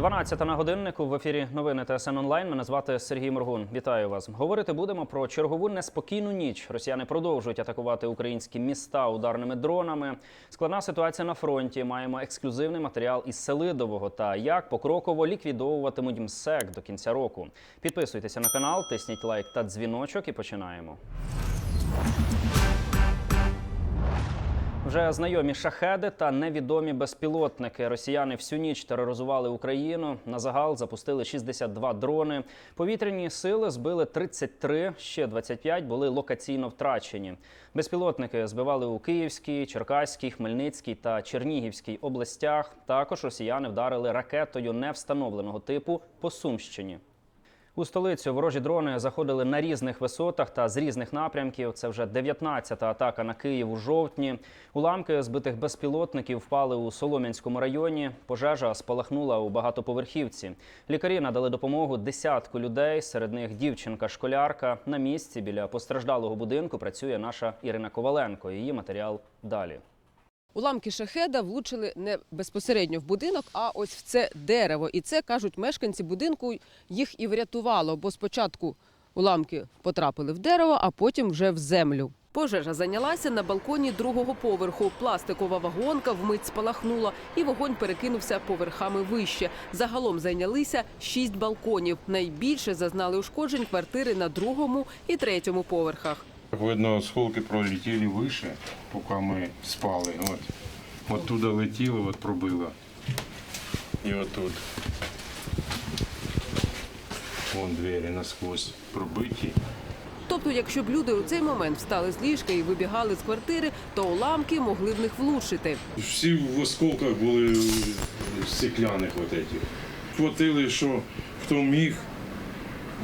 12 на годиннику в ефірі новини ТСН онлайн. Мене звати Сергій Моргун. Вітаю вас. Говорити будемо про чергову неспокійну ніч. Росіяни продовжують атакувати українські міста ударними дронами. Складна ситуація на фронті. Маємо ексклюзивний матеріал із Селидового та як покроково ліквідовуватимуть МСЕК до кінця року. Підписуйтеся на канал, тисніть лайк та дзвіночок і починаємо. Вже знайомі шахеди та невідомі безпілотники. Росіяни всю ніч тероризували Україну. На загал запустили 62 дрони. Повітряні сили збили 33, ще 25 були локаційно втрачені. Безпілотники збивали у Київській, Черкаській, Хмельницькій та Чернігівській областях. Також росіяни вдарили ракетою невстановленого типу по Сумщині. У столицю ворожі дрони заходили на різних висотах та з різних напрямків. Це вже 19-та атака на Київ у жовтні. Уламки збитих безпілотників впали у Солом'янському районі. Пожежа спалахнула у багатоповерхівці. Лікарі надали допомогу десятку людей. Серед них дівчинка-школярка. На місці біля постраждалого будинку працює наша Ірина Коваленко. Її матеріал далі. Уламки шахеда влучили не безпосередньо в будинок, а ось в це дерево. І це кажуть мешканці будинку їх і врятувало, бо спочатку уламки потрапили в дерево, а потім вже в землю. Пожежа зайнялася на балконі другого поверху. Пластикова вагонка вмить спалахнула, і вогонь перекинувся поверхами вище. Загалом зайнялися шість балконів. Найбільше зазнали ушкоджень квартири на другому і третьому поверхах. Видно, осколки пролетіли вище, поки ми спали. От. Оттуда летіло, от пробило. І отут. Вон двері насквозь пробиті. Тобто, якщо б люди у цей момент встали з ліжка і вибігали з квартири, то уламки могли в них влучити. Всі в осколках були стекляних от этих. Хватили, що хто міг.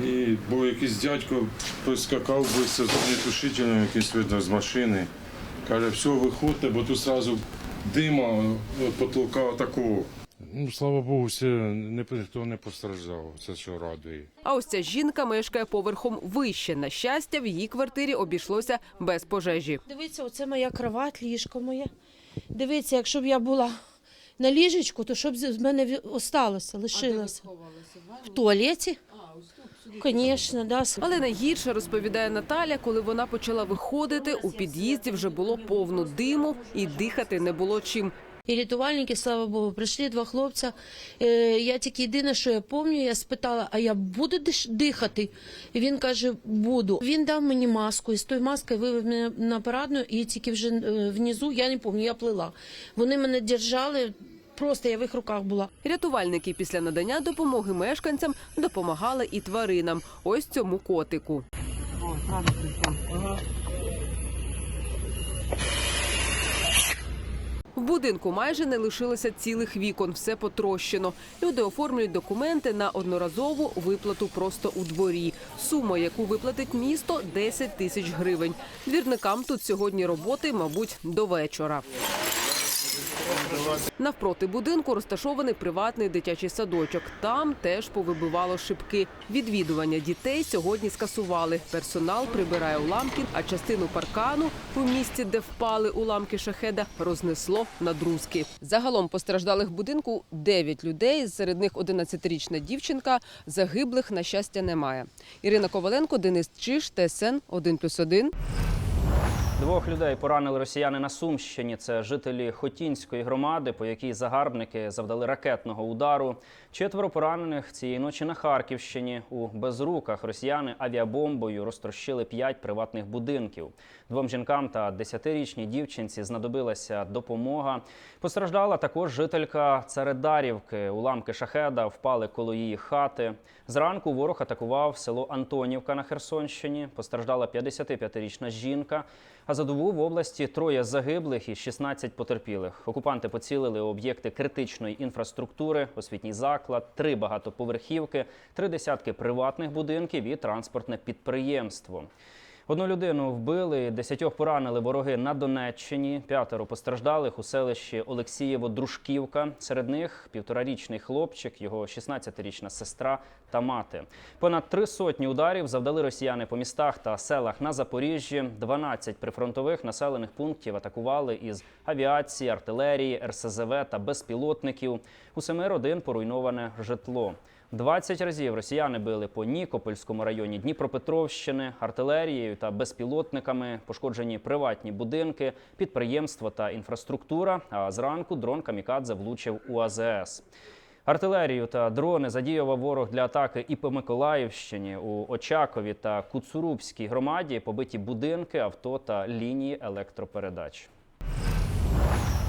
І був якийсь дядько прискакав швидко з огнетушителем, якийсь видно з машини. Каже, все, виходьте, бо тут одразу дима потолка такого. Ну, слава Богу, все, ніхто не постраждав. Це що радує. А ось ця жінка мешкає поверхом вище. На щастя, в її квартирі обійшлося без пожежі. Дивіться, оце моя кровать, ліжко моє. Дивіться, якщо б я була на ліжечку, то що б з мене осталося, лишилося? В туалеті? Звісно, да. Але найгірше розповідає Наталя, коли вона почала виходити, у під'їзді вже було повно диму і дихати не було чим. І рятувальники, слава Богу, прийшли два хлопця. Е, я тільки єдине, що я пам'ятаю, я спитала, а я буду дихати? І він каже, буду. Він дав мені маску, і з тою маскою вивів мене на парадну, і тільки вже е, внизу, я не пам'ятаю, я плила. Вони мене держали, просто я в їх руках була. Рятувальники після надання допомоги мешканцям допомагали і тваринам. Ось цьому котику. В будинку майже не лишилося цілих вікон, все потрощено. Люди оформлюють документи на одноразову виплату просто у дворі. Сума, яку виплатить місто, 10 тисяч гривень. Двірникам тут сьогодні роботи, мабуть, до вечора. Навпроти будинку розташований приватний дитячий садочок. Там теж повибивало шибки. Відвідування дітей сьогодні скасували. Персонал прибирає уламки, а частину паркану у місці, де впали уламки шахеда, рознесло на друзки. Загалом постраждалих будинку 9 людей. Серед них 11-річна дівчинка. Загиблих на щастя немає. Ірина Коваленко, Денис Чиш, ТСН 1+,1. Двох людей поранили росіяни на Сумщині. Це жителі Хотінської громади, по якій загарбники завдали ракетного удару. Четверо поранених цієї ночі на Харківщині. У безруках росіяни авіабомбою розтрощили п'ять приватних будинків. Двом жінкам та десятирічній дівчинці знадобилася допомога. Постраждала також жителька Царедарівки. Уламки шахеда впали коло її хати. Зранку ворог атакував село Антонівка на Херсонщині. Постраждала 55-річна жінка. А за добу в області троє загиблих і 16 потерпілих. Окупанти поцілили об'єкти критичної інфраструктури, освітній заклад, три багатоповерхівки, три десятки приватних будинків і транспортне підприємство. Одну людину вбили, десятьох поранили вороги на Донеччині. П'ятеро постраждалих у селищі Олексієво-Дружківка. Серед них півторарічний хлопчик, його 16-річна сестра та мати. Понад три сотні ударів завдали росіяни по містах та селах на Запоріжжі. 12 прифронтових населених пунктів атакували із авіації, артилерії, РСЗВ та безпілотників. У семи родин поруйноване житло. 20 разів росіяни били по Нікопольському районі Дніпропетровщини артилерією та безпілотниками, пошкоджені приватні будинки, підприємства та інфраструктура. А зранку дрон Камікадзе влучив у АЗС. Артилерію та дрони задіював ворог для атаки і по Миколаївщині у Очакові та Куцурубській громаді побиті будинки, авто та лінії електропередач.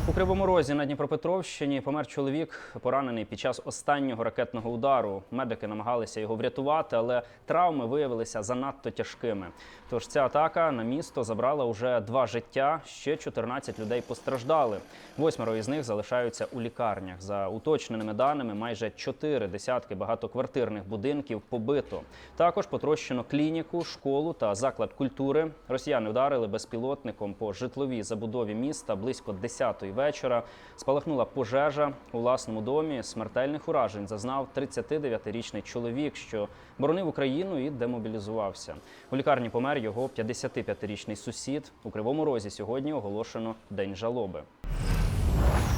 У Кривому Розі на Дніпропетровщині помер чоловік, поранений під час останнього ракетного удару. Медики намагалися його врятувати, але травми виявилися занадто тяжкими. Тож ця атака на місто забрала уже два життя. Ще 14 людей постраждали. Восьмеро із них залишаються у лікарнях. За уточненими даними, майже чотири десятки багатоквартирних будинків побито. Також потрощено клініку, школу та заклад культури. Росіяни вдарили безпілотником по житловій забудові міста близько 10-ї вечора. Спалахнула пожежа у власному домі. Смертельних уражень зазнав 39-річний чоловік, що боронив Україну і демобілізувався. У лікарні помер його 55-річний сусід. У Кривому Розі сьогодні оголошено день жалоби.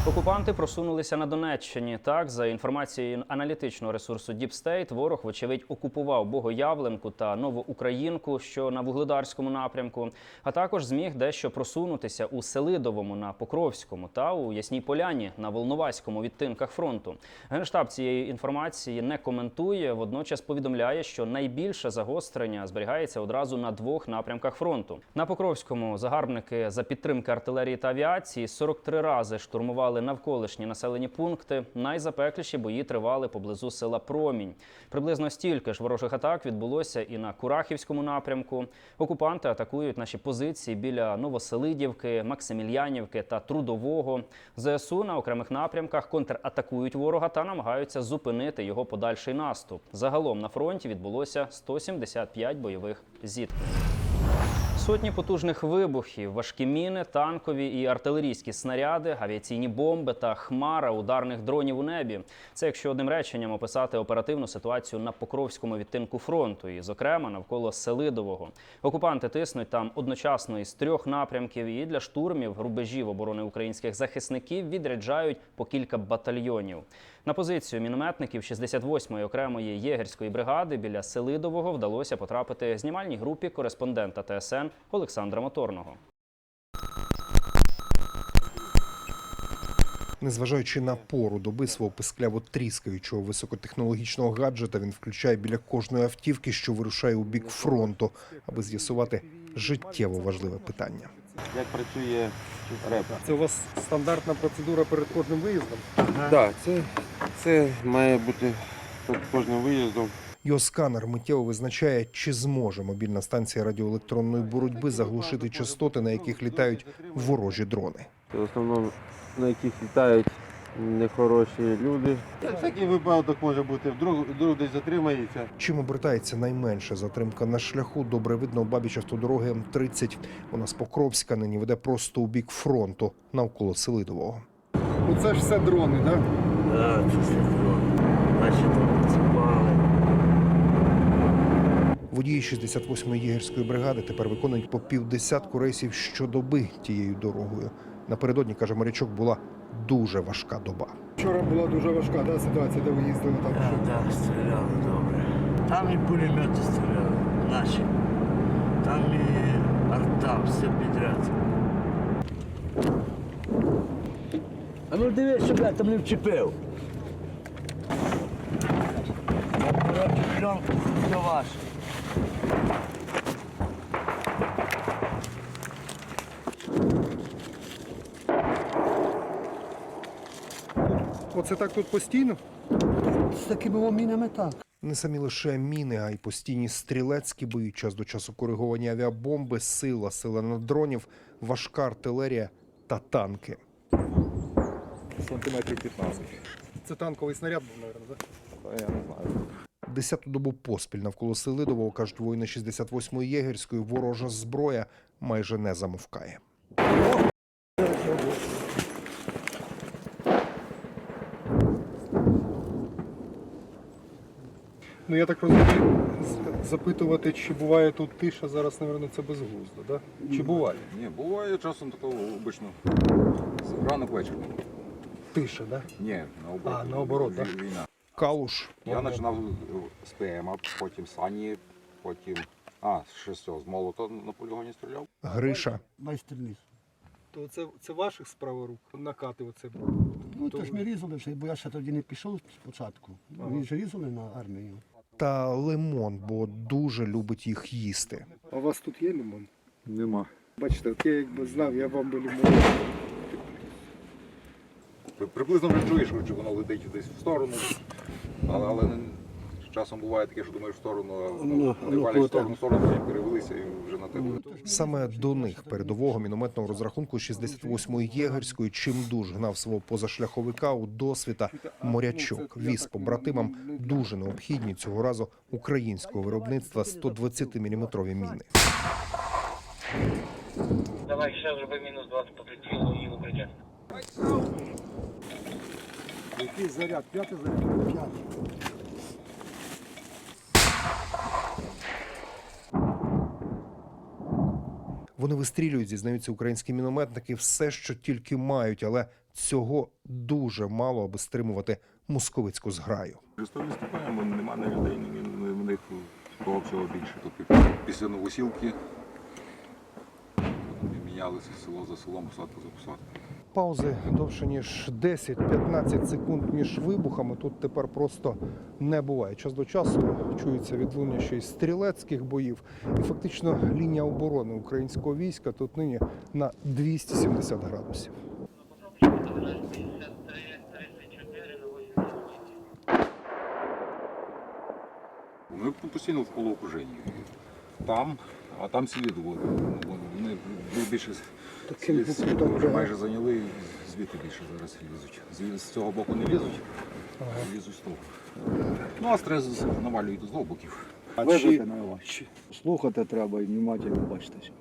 Окупанти просунулися на Донеччині. Так, за інформацією аналітичного ресурсу Deep State, ворог, вочевидь, окупував Богоявленку та Новоукраїнку, що на вугледарському напрямку, а також зміг дещо просунутися у Селидовому на Покровському та у Ясній Поляні на Волноваському відтинках фронту. Генштаб цієї інформації не коментує. Водночас повідомляє, що найбільше загострення зберігається одразу на двох напрямках фронту. На Покровському загарбники за підтримки артилерії та авіації 43 рази штурмували навколишні населені пункти. Найзапекліші бої тривали поблизу села Промінь. Приблизно стільки ж ворожих атак відбулося і на Курахівському напрямку. Окупанти атакують наші позиції біля Новоселидівки, Максимільянівки та Трудового. ЗСУ на окремих напрямках контратакують ворога та намагаються зупинити його подальший наступ. Загалом на фронті відбулося 175 бойових зіткнень. Сотні потужних вибухів, важкі міни, танкові і артилерійські снаряди, авіаційні бомби та хмара ударних дронів у небі. Це якщо одним реченням описати оперативну ситуацію на Покровському відтинку фронту, і, зокрема, навколо Селидового. Окупанти тиснуть там одночасно із трьох напрямків. І для штурмів рубежів оборони українських захисників відряджають по кілька батальйонів. На позицію мінометників 68-ї окремої єгерської бригади біля Селидового вдалося потрапити знімальній групі кореспондента ТСН Олександра Моторного. Незважаючи на пору доби свого пискляво тріскаючого високотехнологічного гаджета, він включає біля кожної автівки, що вирушає у бік фронту, аби з'ясувати життєво важливе питання. як працює реп. Це у вас стандартна процедура перед кожним виїздом? Так, це, це має бути перед кожним виїздом. Його сканер миттєво визначає, чи зможе мобільна станція радіоелектронної боротьби заглушити частоти, на яких літають ворожі дрони. Це в основному на яких літають нехороші люди. Такий випадок може бути, вдруг, вдруг десь затримається. Чим обертається найменша затримка на шляху, добре видно обабіч автодороги М30. Вона з Покровська нині веде просто у бік фронту навколо Селидового. Оце ж все дрони, так? Да, це синхрон. Наші там працювали. Водії 68-ї єгерської бригади тепер виконують по півдесятку рейсів щодоби тією дорогою. Напередодні, каже морячок, була дуже важка доба. Вчора була дуже важка да, ситуація, де ви їздили там. Да, да, стріляли добре. Там і пулемети стріляли, наші. Там і арта, все підряд. А ну дивись, щоб я там не вчепив. Коротше, пленку це ваше. Оце так тут постійно? З такими мінами так. Не самі лише міни, а й постійні стрілецькі бої, час до часу кориговані авіабомби, сила, сила на дронів, важка артилерія та танки. Сантиметрів 15. Це танковий снаряд був, мабуть, так? Я не знаю. Десяту добу поспіль навколо Селидового, кажуть воїни 68-ї єгерської, ворожа зброя майже не замовкає. Ну я так розумію, запитувати, чи буває тут тиша, зараз, мабуть, це безглуздо, да? Чи буває? Ні, буває часом такого обично. Ранок вечір. Тиша, да? Ні, наоборот. А, наоборот, так? Війна. Калуш Я починав з ПМ, потім сані, потім. А, ще з цього, з молота на полігоні стріляв. Гриша. майстерність. То це, це ваших справа рук накати оце. Ну, то ж ми різали все, бо я ще тоді не пішов спочатку. Ми ж різали на армію. та лимон, бо дуже любить їх їсти. А у вас тут є лимон? Нема. Бачите, от я якби знав, я вам би лимон. Приблизно вже чуєш, що воно летить десь в сторону. Але, але не- часом буває таке, що думаєш в сторону, а Ну, не ну, валять в сторону, в сторону, потім перевелися і вже на тебе. Саме до них передового мінометного розрахунку 68-ї єгерської чимдуж гнав свого позашляховика у досвіта морячок. Віз побратимам дуже необхідні цього разу українського виробництва 120-мм міни. Давай ще зроби мінус 20 по прицілу і укриття. Який заряд? П'ятий заряд? П'ятий. Вони вистрілюють, зізнаються українські мінометники, все, що тільки мають, але цього дуже мало, аби стримувати московицьку зграю. Христові виступаємо, нема на людей, ні- ні- в них того всього більше. Тобто після новосілки мінялися село за селом, посадка за посадкою. Паузи довше ніж 10-15 секунд між вибухами. Тут тепер просто не буває. Час до часу чується відлуння ще й стрілецьких боїв. І фактично лінія оборони українського війська тут нині на 270 градусів. Ми постійно в полуокруженні. Там, а там воду. Вони більше Таким боком вже добре. майже зайняли, і звідти більше зараз лізуть. З, з цього боку не лізуть, а лізуть з того. Ну, а стрес навалюють з двох боків. Вижити найважче. Слухати треба і внимательно бачитися.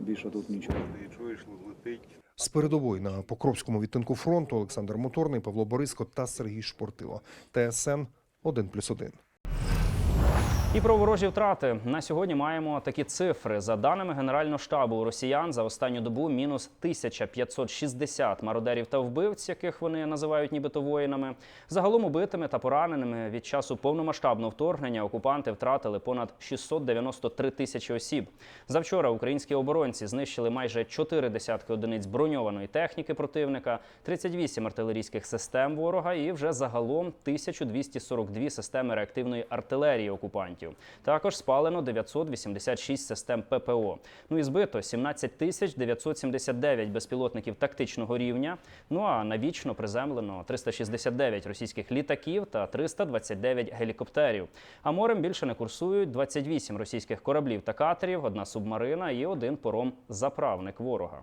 Більше тут нічого. Ти чуєш, летить. З передової на Покровському відтинку фронту Олександр Моторний, Павло Бориско та Сергій Шпортило. ТСН 1+,1. І про ворожі втрати на сьогодні маємо такі цифри. За даними Генерального штабу росіян за останню добу мінус 1560 мародерів та вбивць, яких вони називають нібито воїнами. Загалом убитими та пораненими від часу повномасштабного вторгнення окупанти втратили понад 693 тисячі осіб. Завчора українські оборонці знищили майже 4 десятки одиниць броньованої техніки противника, 38 артилерійських систем ворога і вже загалом 1242 системи реактивної артилерії окупантів. Також спалено 986 систем ППО. Ну і збито 17 тисяч 979 безпілотників тактичного рівня. Ну а навічно приземлено 369 російських літаків та 329 гелікоптерів. А морем більше не курсують 28 російських кораблів та катерів, одна субмарина і один пором заправник ворога.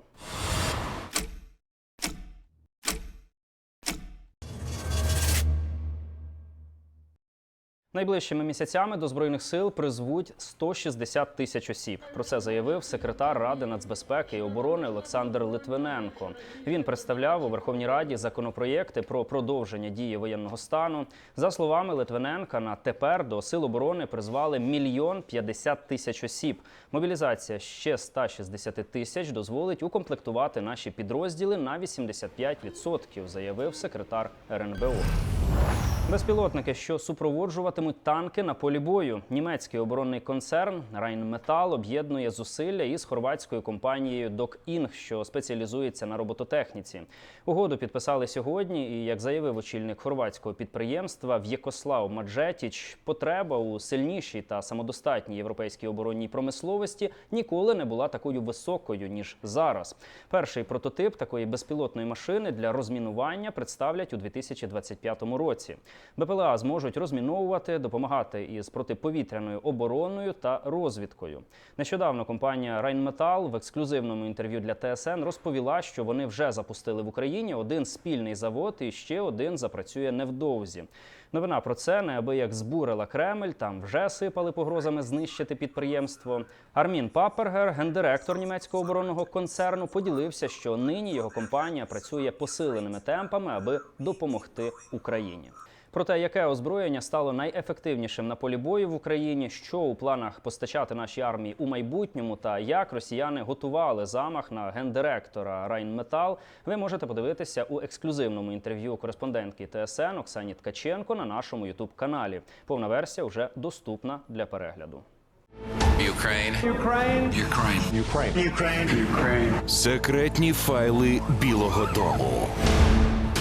Найближчими місяцями до збройних сил призвуть 160 тисяч осіб. Про це заявив секретар Ради нацбезпеки і оборони Олександр Литвиненко. Він представляв у Верховній Раді законопроєкти про продовження дії воєнного стану. За словами Литвиненка, на тепер до сил оборони призвали мільйон 50 тисяч осіб. Мобілізація ще 160 тисяч дозволить укомплектувати наші підрозділи на 85%, заявив секретар РНБО. Безпілотники, що супроводжуватимуть танки на полі бою. Німецький оборонний концерн Rheinmetall об'єднує зусилля із хорватською компанією DocInг, що спеціалізується на робототехніці. Угоду підписали сьогодні. І як заявив очільник хорватського підприємства В'єкослав Маджетіч, потреба у сильнішій та самодостатній європейській оборонній промисловості ніколи не була такою високою ніж зараз. Перший прототип такої безпілотної машини для розмінування представлять у 2025 році. БПЛА зможуть розміновувати, допомагати із протиповітряною обороною та розвідкою. Нещодавно компанія Rheinmetall в ексклюзивному інтерв'ю для ТСН розповіла, що вони вже запустили в Україні один спільний завод і ще один запрацює невдовзі. Новина про це неабияк збурила Кремль. Там вже сипали погрозами знищити підприємство. Армін Папергер, гендиректор німецького оборонного концерну, поділився, що нині його компанія працює посиленими темпами, аби допомогти Україні. Про те, яке озброєння стало найефективнішим на полі бою в Україні, що у планах постачати нашій армії у майбутньому, та як росіяни готували замах на гендиректора Райнметал, ви можете подивитися у ексклюзивному інтерв'ю кореспондентки ТСН Оксані Ткаченко на нашому ютуб каналі. Повна версія вже доступна для перегляду. Секретні файли Білого Дому.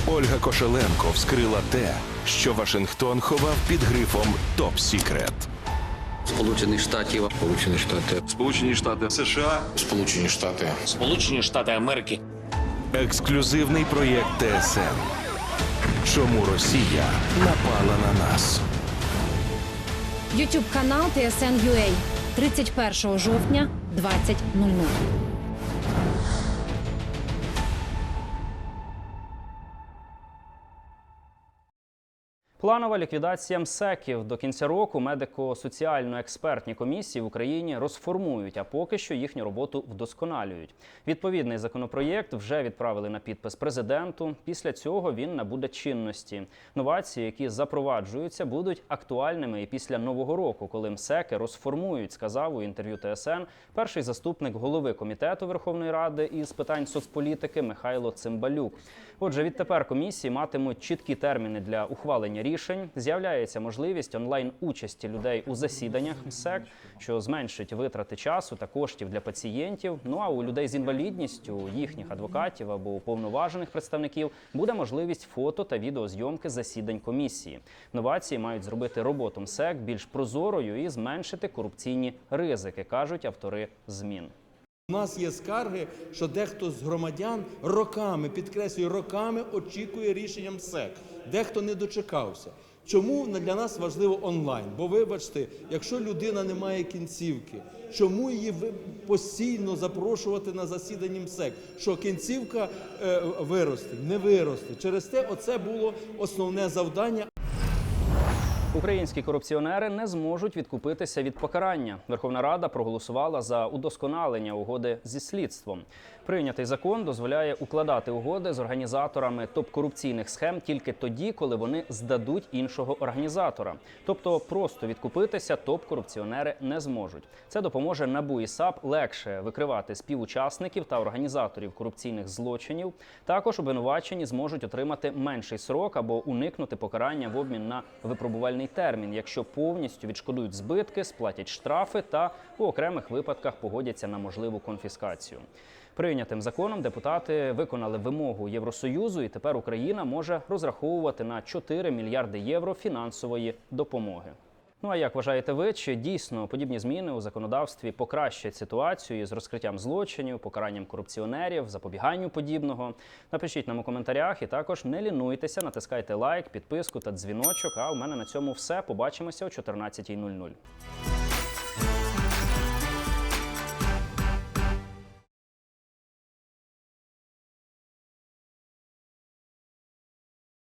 Ольга Кошеленко вскрила те, що Вашингтон ховав під грифом Топ Сікрет. Сполучених Штатів, Сполучені Штати, Сполучені Штати США. Сполучені Штати. Сполучені Штати Америки. Ексклюзивний проєкт ТСН. Чому Росія напала на нас? Ютуб канал TSN.ua 31 жовтня 20.00. Планова ліквідація МСЕКів до кінця року медико-соціально-експертні комісії в Україні розформують, а поки що їхню роботу вдосконалюють. Відповідний законопроєкт вже відправили на підпис президенту. Після цього він набуде чинності. Новації, які запроваджуються, будуть актуальними і після нового року, коли МСЕКи розформують, сказав у інтерв'ю ТСН перший заступник голови комітету Верховної Ради із питань соцполітики Михайло Цимбалюк. Отже, відтепер комісії матимуть чіткі терміни для ухвалення рішень. З'являється можливість онлайн участі людей у засіданнях МСЕК, що зменшить витрати часу та коштів для пацієнтів. Ну а у людей з інвалідністю, їхніх адвокатів або уповноважених представників буде можливість фото та відеозйомки засідань комісії. Новації мають зробити роботу МСЕК більш прозорою і зменшити корупційні ризики, кажуть автори змін. У нас є скарги, що дехто з громадян роками, підкреслюю, роками очікує рішення МСЕК. Дехто не дочекався. Чому для нас важливо онлайн? Бо вибачте, якщо людина не має кінцівки, чому її постійно запрошувати на засідання МСЕК? Що кінцівка е, виросте, не виросте. Через те, оце було основне завдання. Українські корупціонери не зможуть відкупитися від покарання. Верховна Рада проголосувала за удосконалення угоди зі слідством. Прийнятий закон дозволяє укладати угоди з організаторами топ-корупційних схем тільки тоді, коли вони здадуть іншого організатора. Тобто просто відкупитися топ-корупціонери не зможуть. Це допоможе НАБУ і САП легше викривати співучасників та організаторів корупційних злочинів. Також обвинувачені зможуть отримати менший срок або уникнути покарання в обмін на випробувальний термін, якщо повністю відшкодують збитки, сплатять штрафи та у окремих випадках погодяться на можливу конфіскацію. Прийнятим законом депутати виконали вимогу Євросоюзу, і тепер Україна може розраховувати на 4 мільярди євро фінансової допомоги. Ну а як вважаєте ви, чи дійсно подібні зміни у законодавстві покращать ситуацію з розкриттям злочинів, покаранням корупціонерів, запобіганню подібного? Напишіть нам у коментарях і також не лінуйтеся, натискайте лайк, підписку та дзвіночок. А у мене на цьому все. Побачимося о 14.00.